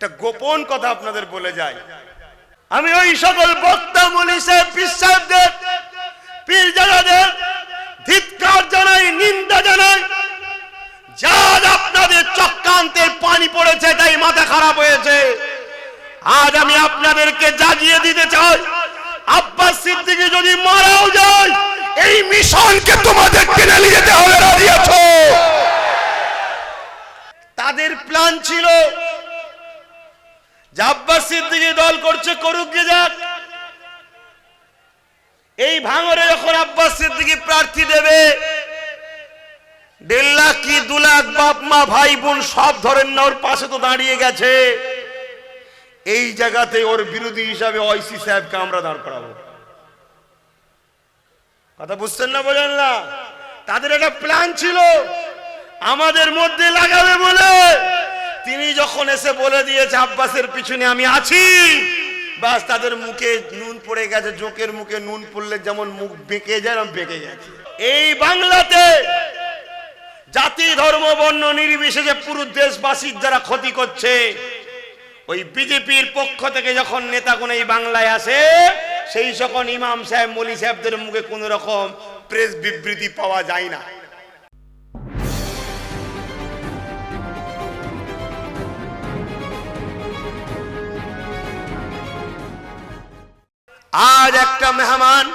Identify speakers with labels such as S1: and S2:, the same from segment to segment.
S1: একটা গোপন কথা আপনাদের বলে যাই। আমি ওই সকল বক্তা মলি সাহেব পীর ধিৎকার জানাই, নিন্দা জানাই। যার আপনাদের চক্রান্তের পানি পড়েছে, তাই মাথা খারাপ হয়েছে। আজ আমি আপনাদেরকে জাগিয়ে দিতে চাই। আব্বাস সিদ্দিকী যদি মারাও যায়, এই মিশনকে তোমাদের টেনে নিয়ে যেতে হবে তাদের প্ল্যান ছিল যে আব্বাস দল করছে করুক গে যাক। এই ভাঙরে যখন আব্বাস সিদ্দিকী প্রার্থী দেবে, দেড় লাখ কি দু লাখ বাপ ভাই বোন সব ধরেন না, ওর পাশে তো দাঁড়িয়ে গেছে। এই জায়গাতে ওর বিরোধী হিসাবে ঐসি সাহেবকে আমরা দাঁড় করাবো। কথা বুঝছেন না বলেন না? তাদের একটা প্ল্যান ছিল। আমাদের মধ্যে লাগাবে বলে তিনি যখন এসে বলে দিয়েছে, আব্বাসের পিছনে আমি আছি। বাস তাদের মুখে নুন পড়ে গেছে, জোকের মুখে নুন পড়লে যেমন মুখ বেঁকে যায় বেঁকে গেছে। এই বাংলাতে জাতি, ধর্ম, বর্ণ নির্বিশেষে পুরো দেশবাসীর যারা ক্ষতি করছে, ওই বিজেপির পক্ষ থেকে যখন নেতাগুলো এই বাংলায় আসে, সেই সকল ইমাম সাহেব, মলি সাহেবদের মুখে কোন রকম প্রেস বিবৃতি পাওয়া যায় না। আজ একটা মেহমান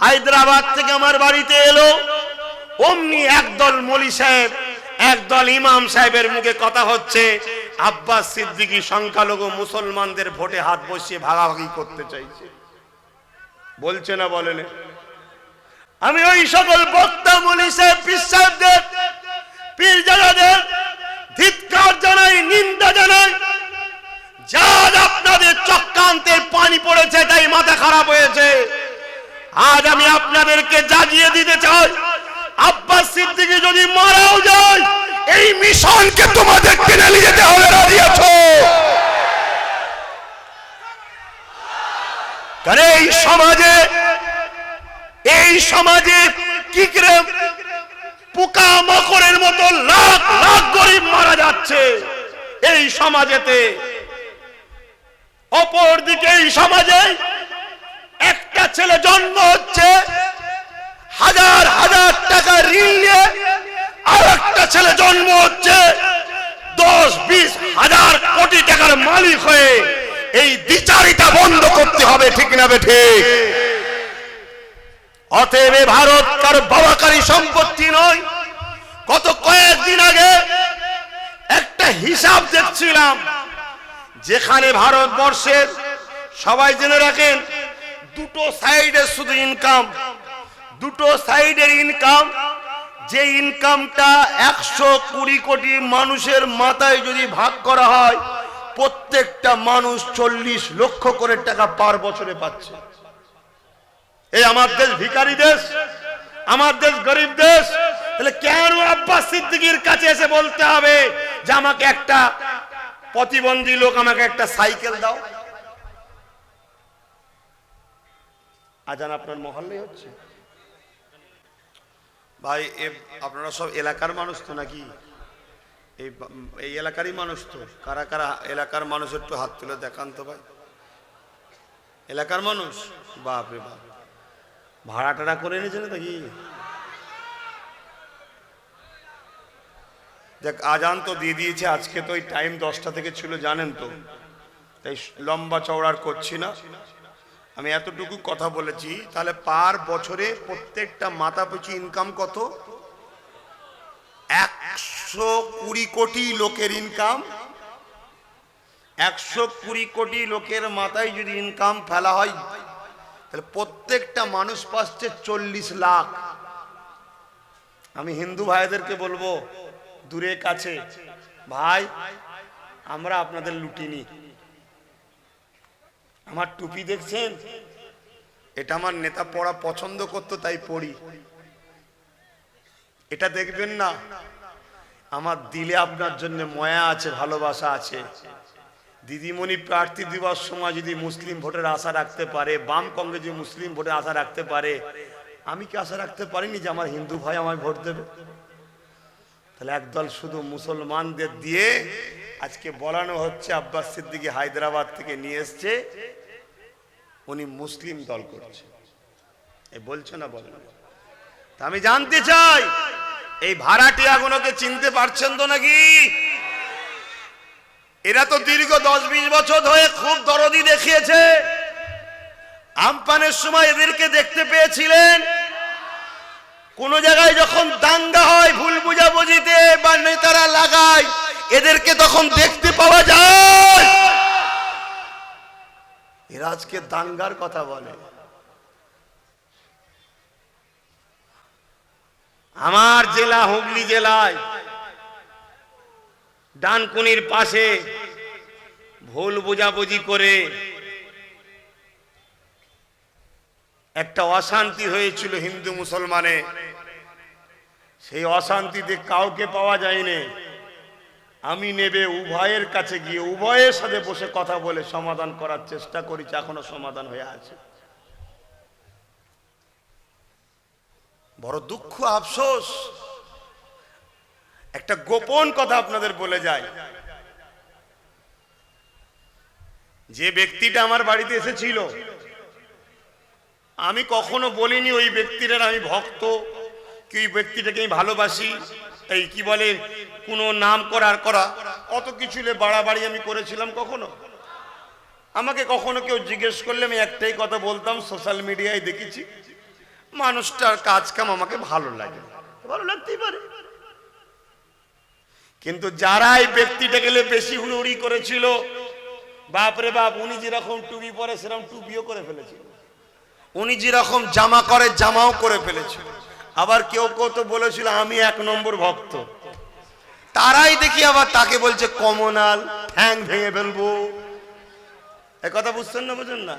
S1: হায়দ্রাবাদ থেকে আমার বাড়িতে এলো। অমনি একদল মলি সাহেব, একদল ইমাম সাহেবের মুখে কথা হচ্ছে। আব্বাস সিদ্দিকী সংখ্যালঘু মুসলমানদের ভোটে হাত বসিয়ে ভাগাভাগি করতে চাইছে। বলছে না বলেন আমি ওই সকল বক্তা, মলি সাহেব, পীর সাহেবদের, পীর জানাদের ধিৎকার জানাই, নিন্দা জানাই। যার আপনাদের চক্রান্তের পানি পড়েছে, তাই মাথা খারাপ হয়েছে। আজ আমি আপনাদেরকে জাগিয়ে দিতে চাই। আব্বাস সিদ্দিকী যদি মারাও যায়, এই মিশনকে তোমাদের টেনে নিয়ে যেতে হবে, রাজি আছো? কারণ এই সমাজে এই সমাজে কি করে পোকা মাকড়ের মতো লাখ লাখ গরিব মারা যাচ্ছে। এই সমাজেতে অপরদিকে এই সমাজে একটা ছেলে জন্ম হচ্ছে, হাজার হাজার টাকা ঋণ নিয়ে আর একটা ছেলে জন্ম হচ্ছে, দশ বিশ হাজার কোটি টাকার মালিক হয়ে এই দ্বিচারিতা বন্ধ করতে হবে, ঠিক না বে ঠিক? অতএব ভারত কারও বাবাকারী সম্পত্তি নয়। গত কয়েকদিন আগে একটা হিসাব দেখছিলাম যেখানে ভারতবর্ষের সবাই জেনে রাখেন, দুটো সাইডে শুধু ইনকাম দুটো সাইডের ইনকাম যে ইনকামটা একশো কুড়ি কোটি মানুষের মাথায় যদি ভাগ করা হয়, প্রত্যেকটা মানুষ চল্লিশ লক্ষ করে টাকা পার বছরে পাচ্ছে। এই আমার দেশ ভিখারি দেশ, আমার দেশ গরিব দেশ, তাহলে কেন আব্বাস সিদ্দিকির কাছে এসে বলতে হবে যে আমাকে একটা প্রতিবন্ধী লোক আমাকে একটা সাইকেল দাও। আজান আপনার মহল্লে হচ্ছে। ভাই আপনারা সব এলাকার মানুষ তো নাকি? এই এই এলাকারই মানুষ তো। কারা কারা এলাকার মানুষ একটু হাত তুলে দেখান তো ভাই। এলাকার মানুষ? বাপরে বাপ। ভাড়া টাড়া করে এনেছেন নাকি? দেখ, আজান তো দিয়ে দিয়েছে, আজকে তো ওই টাইম দশটা থেকে ছিল, জানেন তো। তাই লম্বা চওড়ার করছি না। আমি এতটুকু কথা বলেছি, তাহলে পার বছরে প্রত্যেকটা মাথা পিছু ইনকাম কত? একশো কুড়ি কোটি লোকের ইনকাম একশো কুড়ি কোটি লোকের মাথায় যদি ইনকাম ফেলা হয়, তাহলে প্রত্যেকটা মানুষ পাচ্ছে চল্লিশ লাখ। আমি হিন্দু ভাইদেরকে বলব দূরে কাছে। ভাই, আমরা আপনাদের লুটিনি। আমার টুপি দেখছেন? এটা আমার নেতা পড়া পছন্দ করতো, তাই পড়ি। এটা দেখবেন না, আমার দিলে আপনার জন্য ময়া আছে, ভালোবাসা আছে। দিদিমণি প্রার্থী দিবস সময় যদি মুসলিম ভোটের আশা রাখতে পারে, বাম কংগ্রেস যদি মুসলিম ভোটের আশা রাখতে পারে, আমি কি আশা রাখতে পারিনি যে আমার হিন্দু ভাই আমায় ভোট দেবে? তাহলে একদল শুধু মুসলমানদের দিয়ে আজকে বলানো হচ্ছে আব্বাস সিদ্দিকি হায়দ্রাবাদ থেকে নিয়ে এসছে, উনি মুসলিম দল করছে। এ বলছো না বল তা আমি জানতে চাই, এই ভাড়াটিয়াগুলোকে চিনতে পারছেন তো নাকি? এরা তো দীর্ঘ দশ বিশ বছর ধরে খুব দরদি দেখিয়েছে। আমপানের সময় এদেরকে দেখতে পেয়েছিলেন কোন জায়গায় যখন দাঙ্গা হয় ভুল বুঝাবুঝিতে বা নেতারা লাগায়, এদেরকে তখন দেখতে পাওয়া যায়। এরা আজকে দাঙ্গার কথা বলে। আমার জেলা হুগলি জেলায়, ডানকুনির পাশে ভুল বোঝাবুঝি করে একটা অশান্তি হয়েছিল হিন্দু মুসলমানে। সেই অশান্তিতে কাউকে পাওয়া যায়নি। আমি নেবে উভয়ের কাছে গিয়ে উভয়ের সাথে বসে কথা বলে সমাধান করার চেষ্টা করেছি, এখনও সমাধান হয়ে আছে। বড় দুঃখ, আফসোস। একটা গোপন কথা আপনাদের বলে যায়। যে ব্যক্তিটা আমার বাড়িতে এসেছিল আমি কখনো বলিনি ওই ব্যক্তিটার আমি ভক্ত, কি ওই ব্যক্তিটাকে আমি ভালোবাসি? এই কি বলে, কোনো নাম করার করা, অত কিছু বাড়াবাড়ি আমি করেছিলাম কখনো? আমাকে কখনো কেউ জিজ্ঞেস করলে আমি একটাই কথা বলতাম সোশ্যাল মিডিয়ায় দেখেছি, মানুষটার কাজ কাম আমাকে ভালো লাগে। ভালো লাগতেই পারে। কিন্তু যারা এই ব্যক্তিটা গেলে বেশি হুড়ুহুড়ি করেছিল, বাপরে বাপ, উনি যেরকম টুপি পরে, সেরকম টুপিও করে ফেলেছিল। উনি যেরকম জামা করে, জামাও করে ফেলেছিল আবার কেউ কেউ তো বলেছিল, আমি এক নম্বর ভক্ত। তারাই দেখি আবার তাকে বলছে, কমনাল, ঠ্যাং ভেঙে ফেলব। এ কথা বুঝছেন না, বুঝেন না?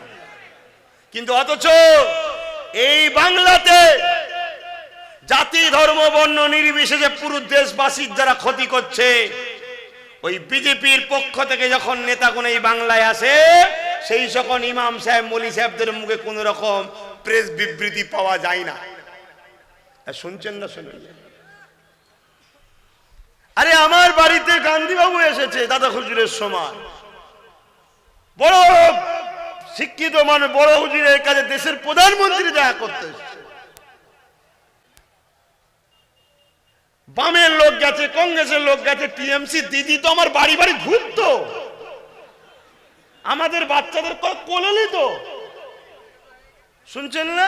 S1: কিন্তু অথচ এই বাংলাতে জাতি, ধর্ম, বর্ণ নির্বিশেষে পুরো দেশবাসীর যারা ক্ষতি করছে, ওই বিজেপির পক্ষ থেকে যখন নেতাগুলো এই বাংলায় আসে সেই সকল ইমাম সাহেব, মলি সাহেবদের মুখে কোন রকম প্রেস বিবৃতি পাওয়া যায় না। শুনছেন না শুনছেন আরে, আমার বাড়িতে গান্ধীবাবু এসেছে দাদা হুজুরের সময় বড় শিক্ষিত মানে বড় হুজুরের কাছে দেশের প্রধানমন্ত্রী দেখা করতে বামের লোক গেছে, কংগ্রেসের লোক গেছে, টিএমসি দিদি তো আমার বাড়ি বাড়ি ঘুরতো। আমাদের বাচ্চাদের কোলে নিত শুনছেন না?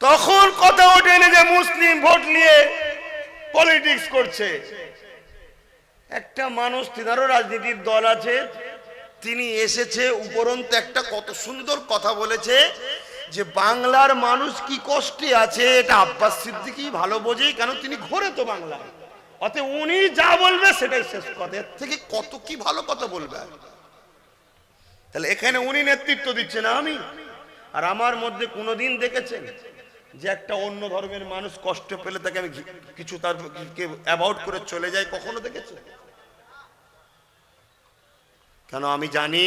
S1: তখন কথা ওঠেনি যে মুসলিম ভোট নিয়ে পলিটিক্স করছে। একটা মানুষ, তিনারও রাজনীতির দল আছে, তিনি এসেছে উপরন্ত একটা কত সুন্দর কথা বলেছে যে বাংলার মানুষ কি কষ্টে আছে, এটা আব্বাস সিদ্দিকি ভালো বোঝে কেন তিনি ঘোরে তো বাংলায়। অতএব উনি যা বলবে সেটাই শেষ কথা। এর থেকে কত কি ভালো কথা বলবে? তাহলে এখানে উনি নেতৃত্ব দিচ্ছে না আমি। আর আমার মধ্যে কোনোদিন দেখেছেন যে একটা অন্য ধর্মের মানুষ কষ্ট পেলে তাকে আমি কিছু তার অ্যাবাউট করে চলে যাই কখনো দেখেছেন? কেন আমি জানি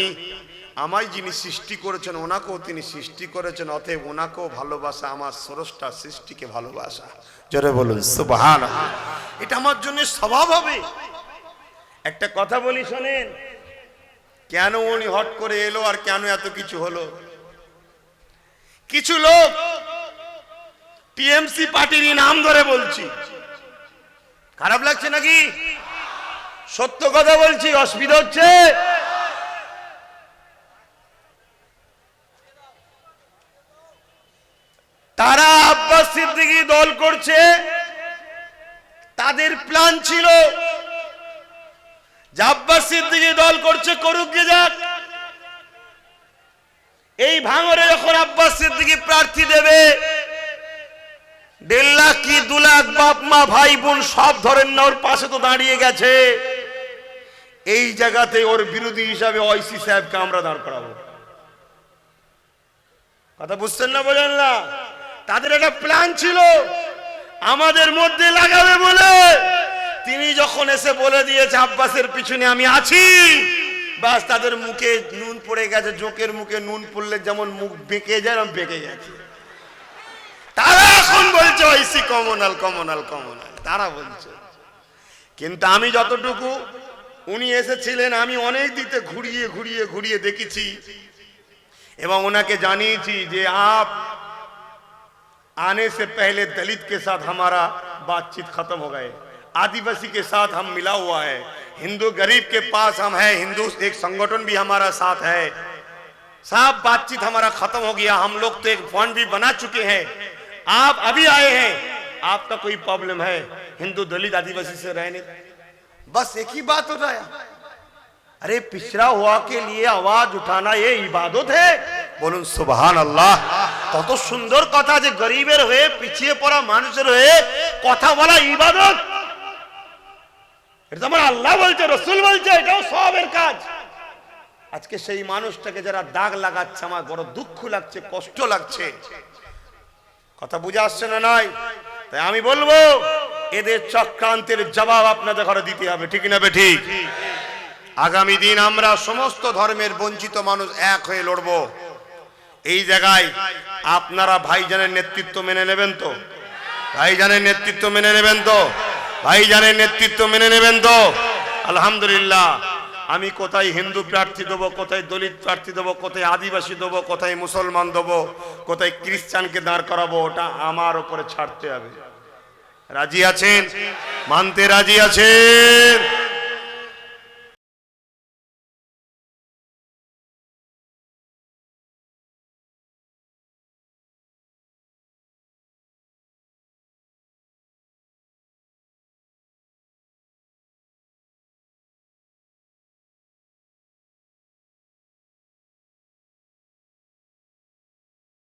S1: আমায় যিনি সৃষ্টি করেছেন, ওনাকেও তিনি সৃষ্টি করেছেন। অতএব ওনাকেও ভালোবাসা, আমার স্রষ্টা সৃষ্টিকে ভালোবাসা। জোরে বলুন সুবহান এটা আমার জন্য স্বভাব হবে। একটা কথা বলি, শোনেন। কেন উনি হট করে এলো আর কেন এত কিছু হলো? কিছু লোক টিএমসি পার্টির নাম ধরে বলছি। খারাপ লাগছে নাকি? সত্য কথা বলছি, অসুবিধা হচ্ছে তারা আব্বাস সিদ্দিকী দল করছে, তাদের প্ল্যান ছিল যে আব্বাস সিদ্দিকী দল করছে, করুক গে যাক। এই ভাঙরে যখন আব্বাস সিদ্দিকী প্রার্থী দেবে, দেড় লাখ কি দু লাখ বাপ মা, ভাই বোন সব ধরেন না ওর পাশে তো দাঁড়িয়ে গেছে। এই জায়গাতে ওর বিরোধী হিসাবে ঐসি সাহেবকে আমরা দাঁড় করাবো। কথা বুঝছেন না বোঝেন না? তাদের একটা প্ল্যান ছিল। আমাদের মধ্যে লাগাবে বলে। তিনি যখন এসে বলে দিয়েছে, আব্বাসের পিছনে আমি আছি। বাস তাদের মুখে নুন পড়ে গেছে, জোকের মুখে নুন পড়লে যেমন মুখ বেঁকে যায় এরকম বেঁকে গেছে। তারা এখন বলছে ঐসি কমনাল কমনাল কমনাল। তারা বলছে। কিন্তু আমি যতটুকু, উনি এসেছিলেন, আমি অনেক দিতে ঘুরিয়ে ঘুরিয়ে ঘুরিয়ে দেখেছি। এবং ওনাকে জানিয়েছি যে, আপ आने से पहले दलित के साथ हमारा बातचीत खत्म हो गए। आदिवासी के साथ हम मिला हुआ है। हिंदू गरीब के पास हम है, हिंदू एक संगठन भी हमारा साथ है। सब बातचीत हमारा खत्म हो गया। हम लोग तो एक फंड भी बना चुके हैं। आप अभी आए हैं। आपका कोई प्रॉब्लम है? हिंदू दलित आदिवासी से रहने बस एक ही बात हो रहा अरे, पिछड़ा हुआ के लिए आवाज़ उठाना ये इबादत है। बोलो सुबह अल्लाह। কত সুন্দর কথা যে গরিবের হয়ে পিছিয়ে পড়া মানুষের হয়ে কথা বলা ইবাদত। এটা আমার আল্লাহ বলছে, রসুল বলছে, এটাও সবের কাজ। আজকে সেই মানুষটাকে যারা দাগ লাগাচ্ছে, আমার বড় দুঃখ লাগছে, কষ্ট লাগছে। কথা বুঝে আসছে না নয় তাই আমি বলব, এদের চক্রান্তের জবাব আপনাদের ঘরে দিতে হবে, ঠিক না বে ঠিক? আগামী দিন আমরা সমস্ত ধর্মের বঞ্চিত মানুষ এক হয়ে লড়ব। এই জায়গায় আপনারা ভাইজানের নেতৃত্ব মেনে নেবেন তো? ভাইজানের নেতৃত্ব মেনে নেবেন তো? ভাইজানের নেতৃত্ব মেনে নেবেন তো? আলহামদুলিল্লাহ। আমি কোথায় হিন্দু প্রার্থী দেবো, কোথায় দলিত প্রার্থী দেবো, কোথায় আদিবাসী দেবো, কোথায় মুসলমান দেবো, কোথায় খ্রিস্টানকে দাঁড় করাবো, ওটা আমার ওপরে ছাড়তে হবে। রাজি আছেন? মানতে রাজি আছেন?